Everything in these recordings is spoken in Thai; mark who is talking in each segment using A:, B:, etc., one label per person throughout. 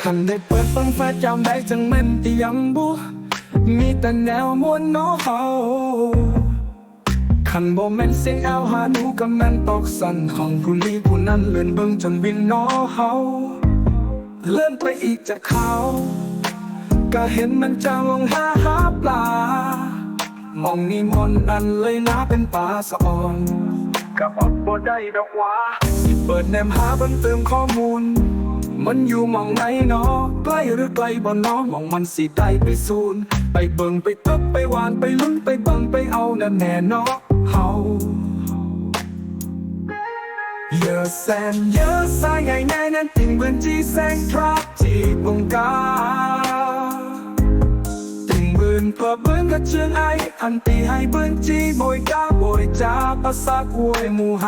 A: คันได้เปิดฟังฟ้าจำได้จังม่นที่ยังบุมีแต่แนวมวนน้อเฮาคันบ่แม่นเสียงแอวหาหนูกับแม่นตอกสั่นของผู้นี้ผู้นั้นเลื่อนเบิ่งจนบินน้อเฮาเลื่อนไปอีกจากเขา ก็เห็นมันจางลงหาหาปลามองนี่มนอันเลยนะเป็นป่าสะอ่อน
B: ก็อดบ่ได้ดอกว่า
A: เปิดแนมหาเบิ่งเติมข้อมูล มันอยู่มองไหนเนาะใกล้หรือไกลบ่เนาะมองมันสิได้ไปศูนไปเบิ่งไปตึกไปหวานไปลุ้นไปเบิ่งไปเอานั่นแน่เนาะเฮาเยอะแสนเยอะสายไงแน่นั้นติ่งเหมือนจีแสงทรัพย์ที่บงการ อื่นกลับเบิ้งกระเชิงไออันตีให้เบิ้งจีบอยก้าบอยจ้าภาษาควยมูไฮ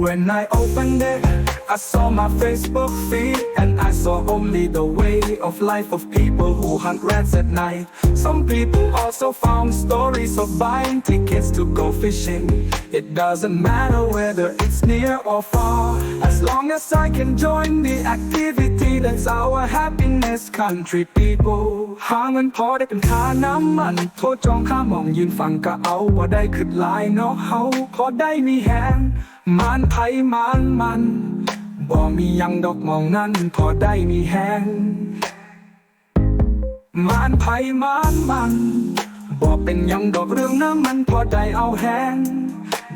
A: When I open it I saw my Facebook feed and I saw only the way of life of people who hunt rats at night. Some people also found stories of buying tickets to go fishing. It doesn't matter whether it's near or far, as long as I can join the activity. That's our happiness, country people. หาเงินพอได้เป็นค่าน้ำมัน โทษจองค่ามองยืนฟังก็เอาว่าได้ขึ้นหลายเนาะเฮาพอได้มีแหงมันไผมันมัน บ่มียังดอกมองนั่นพอได้มีแหงมันไผมันมันบ่เป็นยังดอกเรื่องน้ำมันพอได้เอาแหง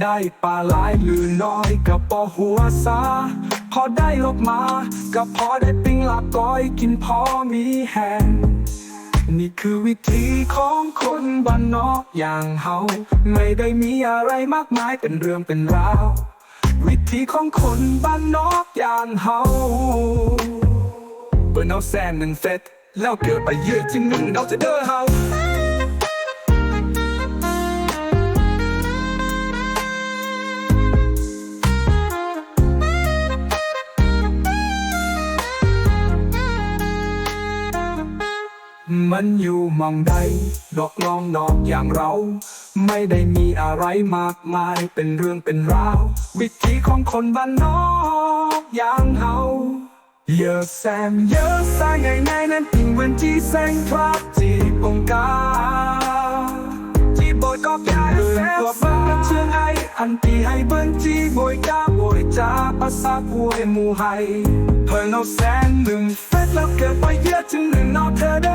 A: ได้ปลาหลายหรือน้อยกับปอหัวซาพอได้ลบมาก็พอได้ปิ้งลาบก้อยกินพอมีแหงนี่คือวิธีของคนบ้านนอกอย่างเฮาไม่ได้มีอะไรมากมายเป็นเรื่องเป็นราว ที่ของคนบ้านนอกอย่างเฮาเปิดเอาแซนหนึ่งเซตแล้วเกิดไปยืดที่หนึ่งเราจะเด้อเฮา มันอยู่มองใดดอกลองนอกอย่างเรา ไม่ได้มีอะไรมากมายเป็นเรื่องเป็นราว วิธีของคนบ้านนอกอย่างเฮาเยอะแซมเยอะสายไงไงนั้นพิงเวนที่แสงทรัพที่ปงกาที่บอยก็แก่เบื่อตัวเบิ้งกับเชื่องไออันที่ให้เบิ้งที่บอยกาบอยจ้าภาษาบวยหมู่ไฮเพิ่งเอาแสนหนึ่งเฟสแล้วเกิดไปเยอะถึงหนึ่งนอเธอได้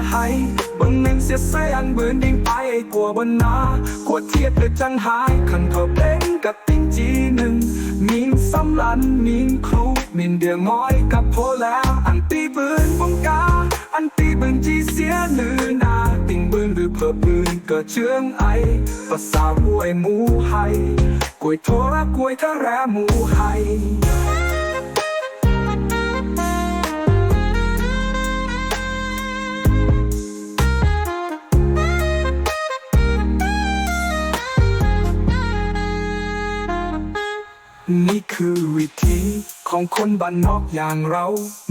A: ในหนึ่งเสียใส่อันเบื่อดิ่งไปกลัวบนนากลัวเทียบหรือจังหายขันเธอเพลงกับติ้งจีหนึ่งมีนสำลันมีนครูมีนเดือง้อยกับโพแล้วอันตีปืนบงกาอันตีปืนจีเสียหรือนาติ่งปืนหรือเพิ่ปืนเกิดเชื่องไอภาษารวยหมูไฮกวยโทระกวยทะแรหมูไฮ นี่คือวิธีของคนบ้านนอกอย่างเรา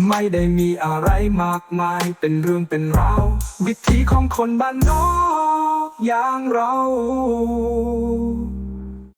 A: ไม่ได้มีอะไรมากมายเป็นเรื่องเป็นราววิธีของคนบ้านนอกอย่างเรา